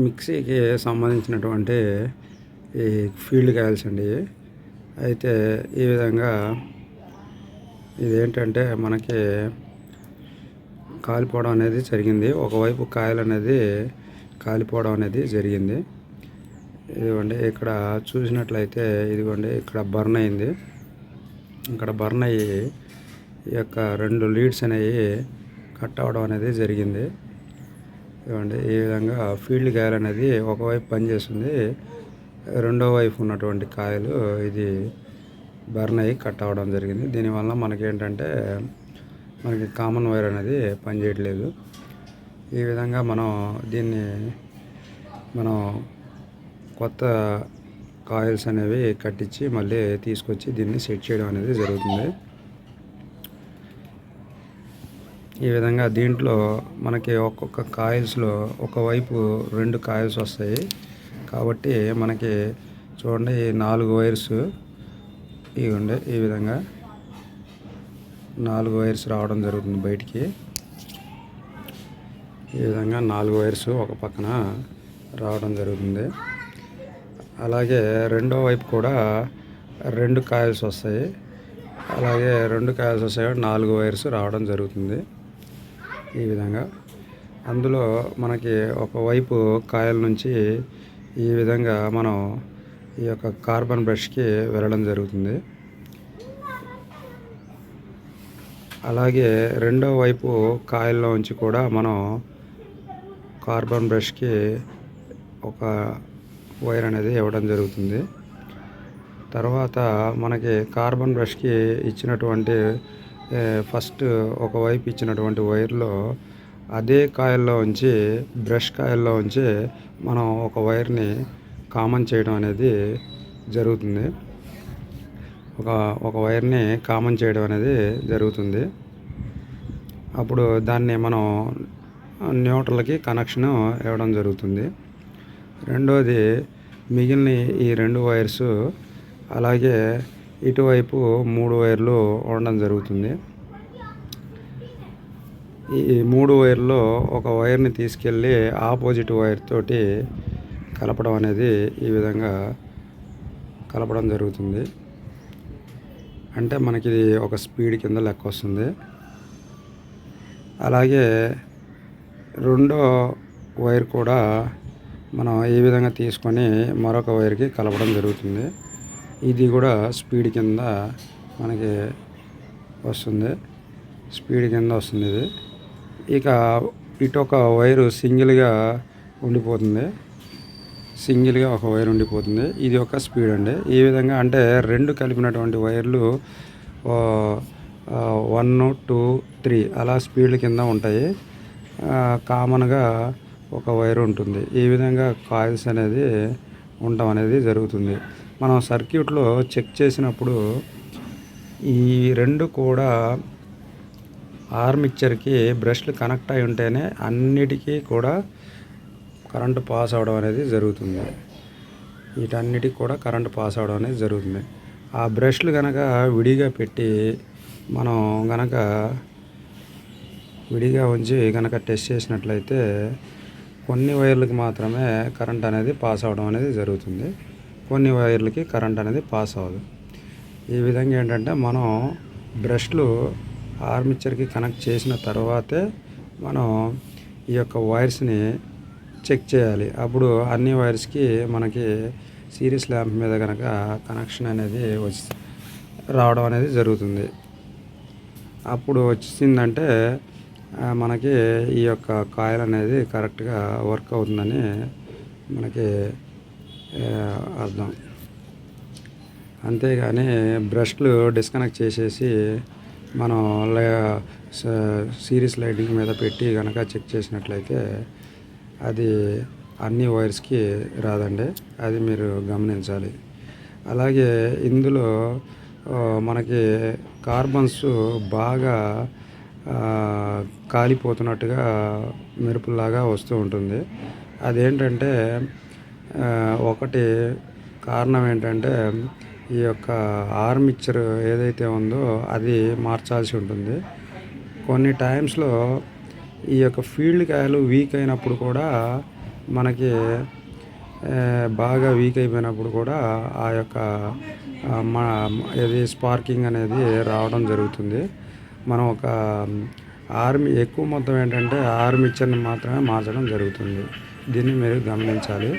మిక్సీకి సంబంధించినటువంటి ఈ ఫీల్డ్ కాయల్స్ అండి. అయితే ఈ విధంగా ఇదేంటంటే మనకి కాలిపోవడం అనేది జరిగింది. ఒకవైపు కాయలు అనేది కాలిపోవడం అనేది జరిగింది. ఇదిగోండి ఇక్కడ చూసినట్లయితే ఇదిగోండి ఇక్కడ బర్న్ అయింది. ఇక్కడ బర్న్ అయ్యి ఈ యొక్క రెండు లీడ్స్ అనేవి కట్ అవ్వడం అనేది జరిగింది. ఇవ్వండి. ఈ విధంగా ఫీల్డ్ కాయలు అనేది ఒకవైపు పనిచేస్తుంది రెండో వైపు ఉన్నటువంటి కాయలు ఇది బర్న్ అయ్యి కట్ అవ్వడం జరిగింది. దీనివల్ల మనకి ఏంటంటే మనకి కామన్ వైర్ అనేది పనిచేయట్లేదు ఈ విధంగా మనం దీన్ని మనం కొత్త కాయిల్స్ అనేవి కట్టించి మళ్ళీ తీసుకొచ్చి దీన్ని సెట్ చేయడం అనేది జరుగుతుంది. ఈ విధంగా దీంట్లో మనకి ఒక్కొక్క కాయిల్స్లో ఒకవైపు రెండు కాయిల్స్ వస్తాయి. కాబట్టి మనకి చూడండి నాలుగు వైర్స్ ఇవ్వండి ఈ విధంగా. నాలుగు వైర్స్ రావడం జరుగుతుంది బయటికి. ఈ విధంగా నాలుగు వైర్స్ ఒక పక్కన రావడం జరుగుతుంది. అలాగే రెండో వైపు కూడా రెండు కాయిల్స్ వస్తాయి. అలాగే రెండు కాయిల్స్ వస్తాయి. నాలుగు వైర్స్ రావడం జరుగుతుంది. ఈ విధంగా. అందులో మనకి ఒకవైపు కాయల నుంచి ఈ విధంగా మనం ఈ యొక్క కార్బన్ బ్రష్కి వెళ్ళడం జరుగుతుంది. అలాగే రెండో వైపు కాయల్లో నుంచి కూడా మనం కార్బన్ బ్రష్కి ఒక వైర్ అనేది ఇవ్వడం జరుగుతుంది. తర్వాత మనకి కార్బన్ బ్రష్కి ఇచ్చినటువంటి ఫస్ట్ ఒకవైపు ఇచ్చినటువంటి వైర్లో అదే కాయల్లో ఉంచి బ్రష్ కాయల్లో ఉంచి మనం ఒక వైర్ని కామన్ చేయడం అనేది జరుగుతుంది. ఒక ఒక వైర్ని కామన్ చేయడం అనేది జరుగుతుంది. అప్పుడు దాన్ని మనం న్యూట్రల్కి కనెక్షన్ ఇవ్వడం జరుగుతుంది. రెండోది మిగిలిన ఈ రెండు వైర్స్ అలాగే ఇటువైపు మూడు వైర్లు ఉండడం జరుగుతుంది. ఈ మూడు వైర్లో ఒక వైర్ని తీసుకెళ్ళి ఆపోజిట్ వైర్ తోటి కలపడం అనేది ఈ విధంగా కలపడం జరుగుతుంది. అంటే మనకి ఇది ఒక స్పీడ్ కింద లెక్క వస్తుంది. అలాగే రెండో వైర్ కూడా మనం ఈ విధంగా తీసుకొని మరొక వైర్కి కలపడం జరుగుతుంది. ఇది కూడా స్పీడ్ కింద మనకి వస్తుంది. స్పీడ్ కింద వస్తుంది ఇది. ఇక ఇటు ఒక వైరు సింగిల్గా ఉండిపోతుంది. సింగిల్గా ఒక వైర్ ఉండిపోతుంది. ఇది ఒక స్పీడ్ అండి. ఈ విధంగా అంటే రెండు కలిపినటువంటి వైర్లు వన్ టూ త్రీ అలా స్పీడ్ల కింద ఉంటాయి. కామన్గా ఒక వైర్ ఉంటుంది. ఈ విధంగా కాయిల్స్ అనేది ఉండటం అనేది జరుగుతుంది. మనం సర్క్యూట్లో చెక్ చేసినప్పుడు ఈ రెండు కూడా ఆర్మిక్చర్కి బ్రష్లు కనెక్ట్ అయి ఉంటేనే అన్నిటికీ కూడా కరెంటు పాస్ అవడం అనేది జరుగుతుంది. వీటన్నిటికి కూడా కరెంటు పాస్ అవడం అనేది జరుగుతుంది. ఆ బ్రష్లు కనుక విడిగా పెట్టి మనం కనుక విడిగా ఉంచి కనుక టెస్ట్ చేసినట్లయితే కొన్ని వైర్లకి మాత్రమే కరెంట్ అనేది పాస్ అవడం అనేది జరుగుతుంది. కొన్ని వైర్లకి కరెంట్ అనేది పాస్ అవ్వదు. ఈ విధంగా ఏంటంటే మనం బ్రష్లు ఆర్మిచర్కి కనెక్ట్ చేసిన తర్వాతే మనం ఈ యొక్క వైర్స్ని చెక్ చేయాలి. అప్పుడు అన్ని వైర్స్కి మనకి సిరీస్ ల్యాంప్ మీద కనుక కనెక్షన్ అనేది వచ్చి రావడం అనేది జరుగుతుంది. అప్పుడు వచ్చిందంటే మనకి ఈ యొక్క కాయిల్ అనేది కరెక్ట్గా వర్క్ అవుతుందని మనకి అర్థం. అంతేగాని బ్రష్లు డిస్కనెక్ట్ చేసేసి మనం సిరీస్ లైటింగ్ మీద పెట్టి కనుక చెక్ చేసినట్లయితే అది అన్ని వైర్స్కి రాదండి. అది మీరు గమనించాలి. అలాగే ఇందులో మనకి కార్బన్స్ బాగా కాలిపోతున్నట్టుగా మెరుపులాగా వస్తూ ఉంటుంది. అదేంటంటే ఒకటి కారణం ఏంటంటే ఈ యొక్క ఆర్మిక్చర్ ఏదైతే ఉందో అది మార్చాల్సి ఉంటుంది. కొన్ని టైమ్స్లో ఈ యొక్క ఫీల్డ్ కాయలు వీక్ అయినప్పుడు కూడా మనకి బాగా వీక్ అయిపోయినప్పుడు కూడా ఆ యొక్క మా ఇది స్పార్కింగ్ అనేది రావడం జరుగుతుంది. మనం ఒక ఆర్మీ ఎక్కువ మొత్తం ఏంటంటే ఆర్మిచర్ని మాత్రమే మార్చడం జరుగుతుంది. దీన్ని మీరు గమనించాలి.